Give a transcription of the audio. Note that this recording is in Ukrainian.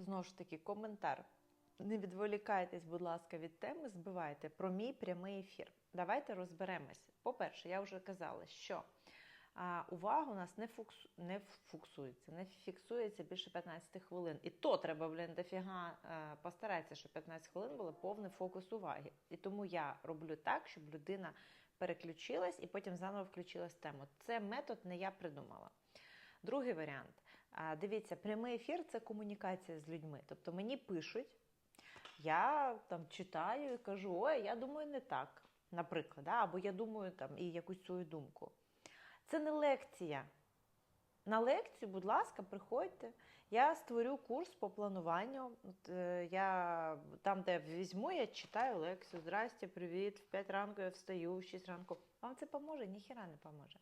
Знову ж таки, коментар. Не відволікайтесь, будь ласка, від теми, збивайте про мій прямий ефір. Давайте розберемося. По-перше, я вже казала, що увага у нас не, фукс, не фуксується, не фіксується більше 15 хвилин. І то треба, блін, дофіга е, постаратися, щоб 15 хвилин було повний фокус уваги. І тому я роблю так, щоб людина переключилась і потім заново включилась тему. Це метод не я придумала. Другий варіант. Дивіться, прямий ефір це комунікація з людьми. Тобто мені пишуть, я там читаю і кажу, ой, я думаю, не так, наприклад, да? або я думаю там і якусь свою думку. Це не лекція. На лекцію, будь ласка, приходьте. Я створю курс по плануванню. От, е, я там, де візьму, я читаю лекцію. Здрасте, привіт. В 5 ранку я встаю, в 6 ранку. Вам це поможе? Ніхіра не поможе.